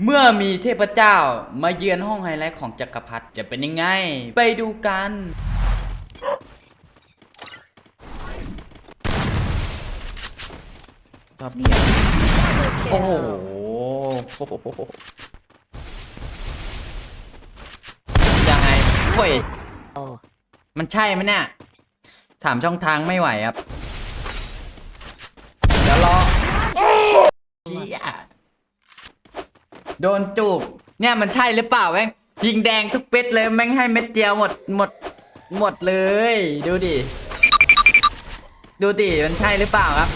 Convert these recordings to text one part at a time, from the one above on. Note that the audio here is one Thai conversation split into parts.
เมื่อมีเทพเจ้ามาเยือนห้องไฮไลท์ของจักรพรรดิจะเป็นยังไง ไปดูกันครับโอ้โหยังไงโอ้ยมันใช่ไหมเนี่ย ถามช่องทางไม่ไหวครับ เดี๋ยวรอเชี่ย โดนจูบ เนี่ยมันใช่หรือเปล่าแม่งยิงแดงทุกเม็ดเลยแม่งให้เม็ดเดียวหมดหมดหมดเลย ดูดิ ดูดิมันใช่หรือเปล่าครับ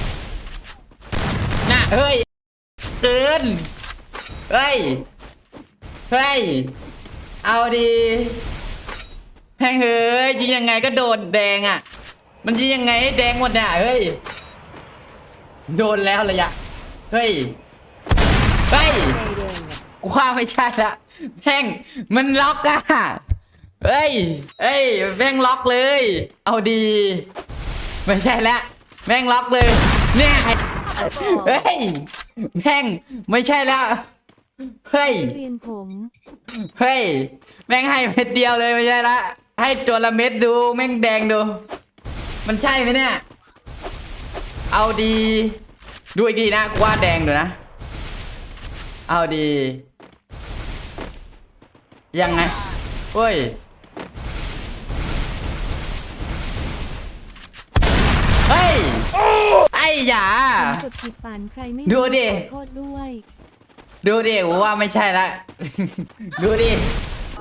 น่ะเฮ้ยเกินเฮ้ยเฮ้ยเอาดีแพงเฮ้ยยิงยังไงก็โดนแดงอะ มันยิงยังไงแดงหมดเนี่ยเฮ้ยโดนแล้วระยะเฮ้ยเฮ้ย กูว่าไม่ใช่ละแม่งมันล็อกอะเฮ้ยเฮ้ยแม่งล็อกเลย เอาดี ไม่ใช่ละแม่งล็อกเลย เนี่ยเฮ้ยแม่งไม่ใช่ล้วเฮ้ยเรียนผมเฮ้ยแม่งให้เม็ดเดียวเลยไม่ใช่ละให้ตัวละเม็ดดูแม่งแดงดู มันใช่ไหมเนี่ย เอาดี ดูอีกดีนะกูว่าแดงดูนะ เอาดี ยังไงเฮ้ยเฮ้ยไอ้หยาผมกดผิดฝันใครไม่ดูดิ ขอโทษด้วย ดูดิกูว่าไม่ใช่ละ ดูดิ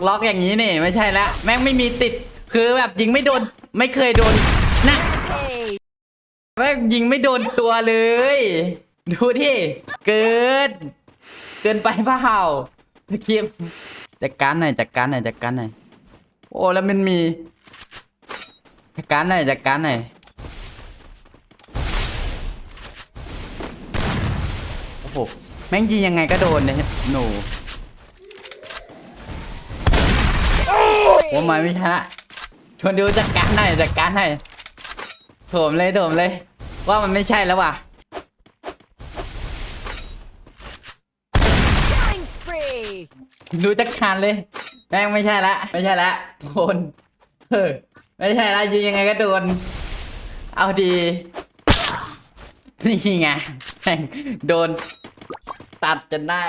ล็อกอย่างนี้นี่ไม่ใช่ละ แม่งไม่มีติด คือแบบยิงไม่โดน ไม่เคยโดนนะแม่งยิงไม่โดนตัวเลย ดูดิ เกิน เกินไปเปล่าตะเกียบ จัดการหน่อยจัดการหน่อยจัดการหน่อยโอ้แล้วมันมีจัดการหน่อยจัดการหน่อยโอ้โหแม่งยิงยังไงก็โดนเนี่ยหนูผมมาไม่ชนะชวนดูจัดการหน่อยจัดการหน่อยโถมเลยโถมเลย ว่ามันไม่ใช่แล้วว่ะ ดูจักคานเลยแม่งไม่ใช่ละ ไม่ใช่ละโดนเออไม่ใช่ละยิงยังไงก็โดน เอาดี นี่ไงแม่งโดนตัดจนได้